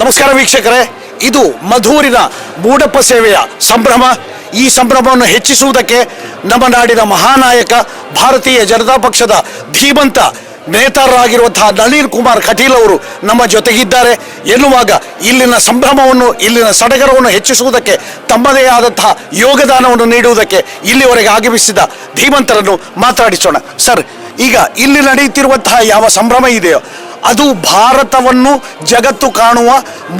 ನಮಸ್ಕಾರ ವೀಕ್ಷಕರೇ, ಇದು ಮಧೂರಿನ ಮೂಡಪ್ಪ ಸೇವೆಯ ಸಂಭ್ರಮ. ಈ ಸಂಭ್ರಮವನ್ನು ಹೆಚ್ಚಿಸುವುದಕ್ಕೆ ನಮ್ಮ ನಾಡಿನ ಮಹಾನಾಯಕ, ಭಾರತೀಯ ಜನತಾ ಪಕ್ಷದ ಧೀಮಂತ ನೇತಾರರಾಗಿರುವಂತಹ ನಳಿನ್ ಕುಮಾರ್ ಕಟೀಲ್ ಅವರು ನಮ್ಮ ಜೊತೆಗಿದ್ದಾರೆ. ಎನ್ನುವಾಗ ಇಲ್ಲಿನ ಸಂಭ್ರಮವನ್ನು, ಇಲ್ಲಿನ ಸಡಗರವನ್ನು ಹೆಚ್ಚಿಸುವುದಕ್ಕೆ ತಮ್ಮದೇ ಆದಂತಹ ಯೋಗದಾನವನ್ನು ನೀಡುವುದಕ್ಕೆ ಇಲ್ಲಿವರೆಗೆ ಆಗಮಿಸಿದ ಧೀಮಂತರನ್ನು ಮಾತಾಡಿಸೋಣ. ಸರ್, ಈಗ ಇಲ್ಲಿ ನಡೆಯುತ್ತಿರುವಂತಹ ಯಾವ ಸಂಭ್ರಮ ಇದೆಯೋ ಅದು ಭಾರತವನ್ನು ಜಗತ್ತು ಕಾಣುವ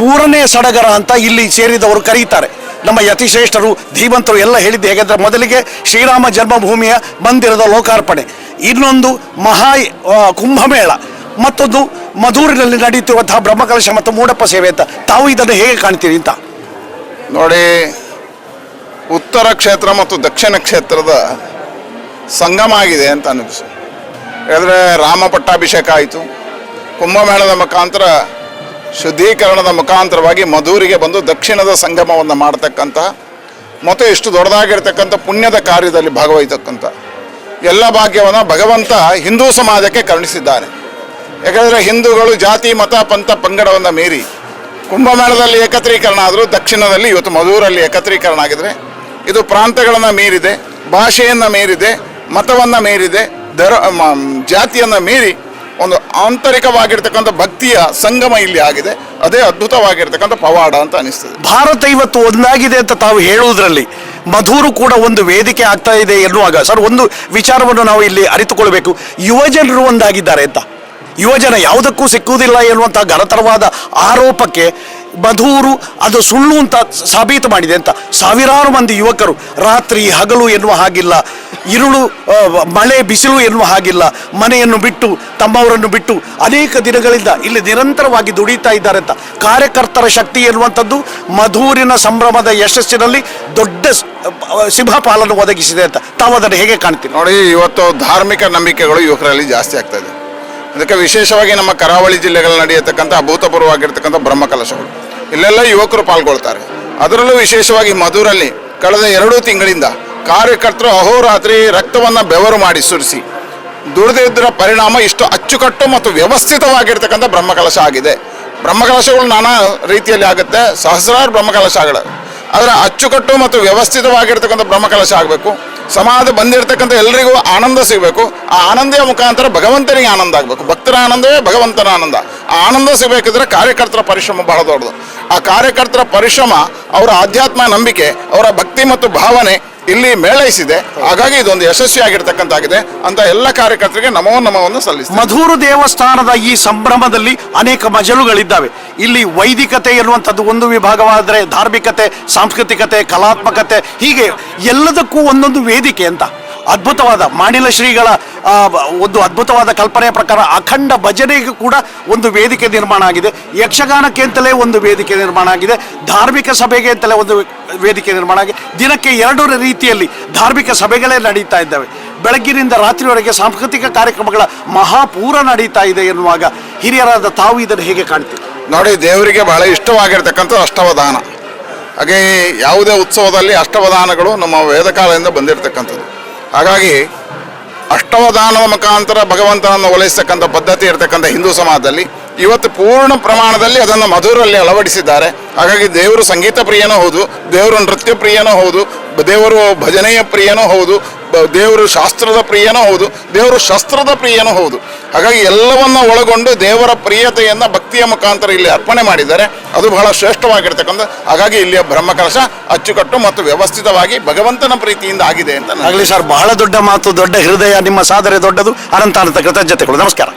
ಮೂರನೇ ಸಡಗರ ಅಂತ ಇಲ್ಲಿ ಸೇರಿದವರು ಕರೀತಾರೆ. ನಮ್ಮ ಯತಿಶ್ರೇಷ್ಠರು, ಧೀಮಂತರು ಎಲ್ಲ ಹೇಳಿದ್ದು ಹೇಗೆಂದರೆ ಮೊದಲಿಗೆ ಶ್ರೀರಾಮ ಜನ್ಮಭೂಮಿಯ ಮಂದಿರದ ಲೋಕಾರ್ಪಣೆ. ಇನ್ನೊಂದು ಮಹಾ ಕುಂಭಮೇಳ. ಮತ್ತೊಂದು ಮಧೂರಿನಲ್ಲಿ ನಡೆಯುತ್ತಿರುವಂತಹ ಬ್ರಹ್ಮಕಲಶ ಮತ್ತು ಮೂಡಪ್ಪ ಸೇವೆ ಅಂತ. ತಾವು ಇದನ್ನು ಹೇಗೆ ಕಾಣ್ತೀರಿ ಅಂತ? ನೋಡಿ, ಉತ್ತರ ಕ್ಷೇತ್ರ ಮತ್ತು ದಕ್ಷಿಣ ಕ್ಷೇತ್ರದ ಸಂಗಮ ಆಗಿದೆ ಅಂತ ಅನ್ನಿಸು ಯಾಕಂದರೆ ರಾಮ ಪಟ್ಟಾಭಿಷೇಕ ಆಯಿತು. ಕುಂಭಮೇಳದ ಮುಖಾಂತರ, ಶುದ್ಧೀಕರಣದ ಮುಖಾಂತರವಾಗಿ ಮಧೂರಿಗೆ ಬಂದು ದಕ್ಷಿಣದ ಸಂಗಮವನ್ನು ಮಾಡತಕ್ಕಂಥ ಮತ್ತು ಎಷ್ಟು ದೊಡ್ಡದಾಗಿರ್ತಕ್ಕಂಥ ಪುಣ್ಯದ ಕಾರ್ಯದಲ್ಲಿ ಭಾಗವಹಿಸತಕ್ಕಂಥ ಎಲ್ಲ ಭಾಗ್ಯವನ್ನು ಭಗವಂತ ಹಿಂದೂ ಸಮಾಜಕ್ಕೆ ಕರುಣಿಸಿದ್ದಾನೆ ಯಾಕಂದರೆ ಹಿಂದೂಗಳು ಜಾತಿ, ಮತ, ಪಂಥ, ಪಂಗಡವನ್ನು ಮೀರಿ ಕುಂಭಮೇಳದಲ್ಲಿ ಏಕತ್ರೀಕರಣ ಆದರೂ ದಕ್ಷಿಣದಲ್ಲಿ ಇವತ್ತು ಮಧೂರಲ್ಲಿ ಏಕತ್ರೀಕರಣ ಆಗಿದರೆ ಇದು ಪ್ರಾಂತಗಳನ್ನು ಮೀರಿದೆ, ಭಾಷೆಯನ್ನು ಮೀರಿದೆ, ಮತವನ್ನು ಮೀರಿದೆ ದರ ಜಾತಿಯನ್ನು ಮೀರಿ ಒಂದು ಆಂತರಿಕವಾಗಿರ್ತಕ್ಕಂಥ ಭಕ್ತಿಯ ಸಂಗಮ ಇಲ್ಲಿ ಆಗಿದೆ. ಅದೇ ಅದ್ಭುತವಾಗಿರ್ತಕ್ಕಂಥ ಪವಾಡ ಅಂತ ಅನಿಸ್ತದೆ. ಭಾರತ ಇವತ್ತು ಒಂದಾಗಿದೆ ಅಂತ ತಾವು ಹೇಳುವುದರಲ್ಲಿ ಮಧುರು ಕೂಡ ಒಂದು ವೇದಿಕೆ ಆಗ್ತಾ ಇದೆ ಎನ್ನುವಾಗ, ಸರ್, ಒಂದು ವಿಚಾರವನ್ನು ನಾವು ಇಲ್ಲಿ ಅರಿತುಕೊಳ್ಬೇಕು. ಯುವಜನರು ಒಂದಾಗಿದ್ದಾರೆ ಅಂತ. ಯುವಜನ ಯಾವುದಕ್ಕೂ ಸಿಕ್ಕುವುದಿಲ್ಲ ಎನ್ನುವಂತಹ ಘನತರವಾದ ಆರೋಪಕ್ಕೆ ಮಧೂರು ಅದು ಸುಳ್ಳು ಅಂತ ಸಾಬೀತು ಮಾಡಿದೆ ಅಂತ. ಸಾವಿರಾರು ಮಂದಿ ಯುವಕರು ರಾತ್ರಿ ಹಗಲು ಎನ್ನುವ ಹಾಗಿಲ್ಲ ಇರುಳು ಮಳೆ ಬಿಸಿಲು ಎನ್ನುವ ಹಾಗಿಲ್ಲ, ಮನೆಯನ್ನು ಬಿಟ್ಟು, ತಮ್ಮವರನ್ನು ಬಿಟ್ಟು ಅನೇಕ ದಿನಗಳಿಂದ ಇಲ್ಲಿ ನಿರಂತರವಾಗಿ ದುಡಿತಾ ಇದ್ದಾರೆ ಅಂತ. ಕಾರ್ಯಕರ್ತರ ಶಕ್ತಿ ಎನ್ನುವಂಥದ್ದು ಮಧೂರಿನ ಸಂಭ್ರಮದ ಯಶಸ್ಸಿನಲ್ಲಿ ದೊಡ್ಡ ಸಿಂಹಪಾಲನ್ನು ಒದಗಿಸಿದೆ ಅಂತ. ತಾವು ಅದನ್ನು ಹೇಗೆ ಕಾಣ್ತೀವಿ ನೋಡಿ, ಇವತ್ತು ಧಾರ್ಮಿಕ ನಂಬಿಕೆಗಳು ಯುವಕರಲ್ಲಿ ಜಾಸ್ತಿ ಆಗ್ತಾ ಇದೆ. ಅದಕ್ಕೆ ವಿಶೇಷವಾಗಿ ನಮ್ಮ ಕರಾವಳಿ ಜಿಲ್ಲೆಗಳಲ್ಲಿ ನಡೆಯತಕ್ಕಂಥ, ಅಭೂತಪೂರ್ವವಾಗಿರ್ತಕ್ಕಂಥ ಬ್ರಹ್ಮಕಲಶಗಳು. ಇಲ್ಲೆಲ್ಲ ಯುವಕರು ಪಾಲ್ಗೊಳ್ತಾರೆ. ಅದರಲ್ಲೂ ವಿಶೇಷವಾಗಿ ಮಧುರಲ್ಲಿ ಕಳೆದ ಎರಡು ತಿಂಗಳಿಂದ ಕಾರ್ಯಕರ್ತರು ಅಹೋರಾತ್ರಿ ರಕ್ತವನ್ನು ಬೆವರು ಮಾಡಿ ಸುರಿಸಿ. ದುಡಿದಿದ್ದರ ಪರಿಣಾಮ ಇಷ್ಟು ಅಚ್ಚುಕಟ್ಟು ಮತ್ತು ವ್ಯವಸ್ಥಿತವಾಗಿರ್ತಕ್ಕಂಥ ಬ್ರಹ್ಮಕಲಶ ಆಗಿದೆ. ಬ್ರಹ್ಮಕಲಶಗಳು ನಾನಾ ರೀತಿಯಲ್ಲಿ ಆಗುತ್ತೆ. ಸಹಸ್ರಾರು ಬ್ರಹ್ಮಕಲಶಗಳು. ಅದರ ಅಚ್ಚುಕಟ್ಟು ಮತ್ತು ವ್ಯವಸ್ಥಿತವಾಗಿರ್ತಕ್ಕಂಥ ಬ್ರಹ್ಮಕಲಶ ಆಗಬೇಕು. ಸಮಾಜ ಬಂದಿರತಕ್ಕಂಥ ಎಲ್ಲರಿಗೂ ಆನಂದ ಸಿಗಬೇಕು. ಆ ಆನಂದಿಯ ಮುಖಾಂತರ ಭಗವಂತನಿಗೆ ಆನಂದ ಆಗಬೇಕು. ಭಕ್ತರ ಆನಂದವೇ ಭಗವಂತನ ಆನಂದ. ಆ ಆನಂದ ಸಿಗಬೇಕಿದ್ರೆ ಕಾರ್ಯಕರ್ತರ ಪರಿಶ್ರಮ ಬಹಳ ದೊಡ್ಡದು. ಆ ಕಾರ್ಯಕರ್ತರ ಪರಿಶ್ರಮ, ಅವರ ಆಧ್ಯಾತ್ಮ ನಂಬಿಕೆ, ಅವರ ಭಕ್ತಿ ಮತ್ತು ಭಾವನೆ ಇಲ್ಲಿ ಮೇಳೈಸಿದೆ. ಹಾಗಾಗಿ ಇದೊಂದು ಯಶಸ್ವಿಯಾಗಿರ್ತಕ್ಕಂತಾಗಿದೆ ಅಂತ ಎಲ್ಲ ಕಾರ್ಯಕರ್ತರಿಗೆ ನಮೋ ನಮವನ್ನು ಸಲ್ಲಿಸಿ ಮಧೂರು ದೇವಸ್ಥಾನದ ಈ ಸಂಭ್ರಮದಲ್ಲಿ ಅನೇಕ ಮಜಲುಗಳಿದ್ದಾವೆ. ಇಲ್ಲಿ ವೈದಿಕತೆ ಎನ್ನುವಂಥದ್ದು ಒಂದು ವಿಭಾಗವಾದರೆ ಧಾರ್ಮಿಕತೆ, ಸಾಂಸ್ಕೃತಿಕತೆ, ಕಲಾತ್ಮಕತೆ, ಹೀಗೆ ಎಲ್ಲದಕ್ಕೂ ಒಂದೊಂದು ವೇದಿಕೆ ಅಂತ. ಅದ್ಭುತವಾದ ಮಾಣಿಲ ಶ್ರೀಗಳ ಒಂದು ಅದ್ಭುತವಾದ ಕಲ್ಪನೆಯ ಪ್ರಕಾರ ಅಖಂಡ ಭಜನೆಗೂ ಕೂಡ ಒಂದು ವೇದಿಕೆ ನಿರ್ಮಾಣ ಆಗಿದೆ. ಯಕ್ಷಗಾನಕ್ಕೆ ಅಂತಲೇ ಒಂದು ವೇದಿಕೆ ನಿರ್ಮಾಣ ಆಗಿದೆ. ಧಾರ್ಮಿಕ ಸಭೆಗೆ ಅಂತಲೇ ಒಂದು ವೇದಿಕೆ ನಿರ್ಮಾಣ ಆಗಿದೆ. ದಿನಕ್ಕೆ ಎರಡು ರೀತಿಯಲ್ಲಿ ಧಾರ್ಮಿಕ ಸಭೆಗಳೇ ನಡೀತಾ ಇದ್ದಾವೆ. ಬೆಳಗ್ಗಿನಿಂದ ರಾತ್ರಿವರೆಗೆ ಸಾಂಸ್ಕೃತಿಕ ಕಾರ್ಯಕ್ರಮಗಳ ಮಹಾಪೂರ ನಡೀತಾ ಇದೆ ಎನ್ನುವಾಗ ಹಿರಿಯರಾದ ತಾವು ಇದನ್ನು ಹೇಗೆ ಕಾಣ್ತೀವಿ ನೋಡಿ, ದೇವರಿಗೆ ಬಹಳ ಇಷ್ಟವಾಗಿರ್ತಕ್ಕಂಥ ಅಷ್ಟವಧಾನ ಹಾಗೆ ಯಾವುದೇ ಉತ್ಸವದಲ್ಲಿ ಅಷ್ಟವಧಾನಗಳು ನಮ್ಮ ವೇದಕಾಲದಿಂದ ಬಂದಿರತಕ್ಕಂಥದ್ದು. ಹಾಗಾಗಿ ಅಷ್ಟವಧಾನದ ಮುಖಾಂತರ ಭಗವಂತನನ್ನು ಒಲಿಸ್ತಕ್ಕಂಥ ಪದ್ಧತಿ ಇರತಕ್ಕಂಥ ಹಿಂದೂ ಸಮಾಜದಲ್ಲಿ ಇವತ್ತು ಪೂರ್ಣ ಪ್ರಮಾಣದಲ್ಲಿ ಅದನ್ನು ಮಧುರಲ್ಲಿ ಅಳವಡಿಸಿದ್ದಾರೆ. ಹಾಗಾಗಿ ದೇವರು ಸಂಗೀತ ಪ್ರಿಯನೂ ಹೌದು, ದೇವರು ನೃತ್ಯ ಪ್ರಿಯನೂ ಹೌದು, ದೇವರು ಭಜನೆಯ ಪ್ರಿಯನೂ ಹೌದು, ದೇವರು ಶಾಸ್ತ್ರದ ಪ್ರಿಯನೂ ಹೌದು, ದೇವರು ಶಸ್ತ್ರದ ಪ್ರಿಯನೂ ಹೌದು. ಹಾಗಾಗಿ ಎಲ್ಲವನ್ನ ಒಳಗೊಂಡು ದೇವರ ಪ್ರಿಯತೆಯನ್ನು ಭಕ್ತಿಯ ಮುಖಾಂತರ ಇಲ್ಲಿ ಅರ್ಪಣೆ ಮಾಡಿದ್ದಾರೆ. ಅದು ಬಹಳ ಶ್ರೇಷ್ಠವಾಗಿರ್ತಕ್ಕಂಥ, ಹಾಗಾಗಿ ಇಲ್ಲಿಯ ಬ್ರಹ್ಮಕಲಶ ಅಚ್ಚುಕಟ್ಟು ಮತ್ತು ವ್ಯವಸ್ಥಿತವಾಗಿ ಭಗವಂತನ ಪ್ರೀತಿಯಿಂದ ಆಗಿದೆ ಅಂತ ಆಗಲಿ ಸರ್ ಬಹಳ ದೊಡ್ಡ ಮಾತು, ದೊಡ್ಡ ಹೃದಯ, ನಿಮ್ಮ ಸಾಧನೆ ದೊಡ್ಡದು ಅನಂತ ಅನಂತ ಕೃತಜ್ಞತೆಗಳು. ನಮಸ್ಕಾರ.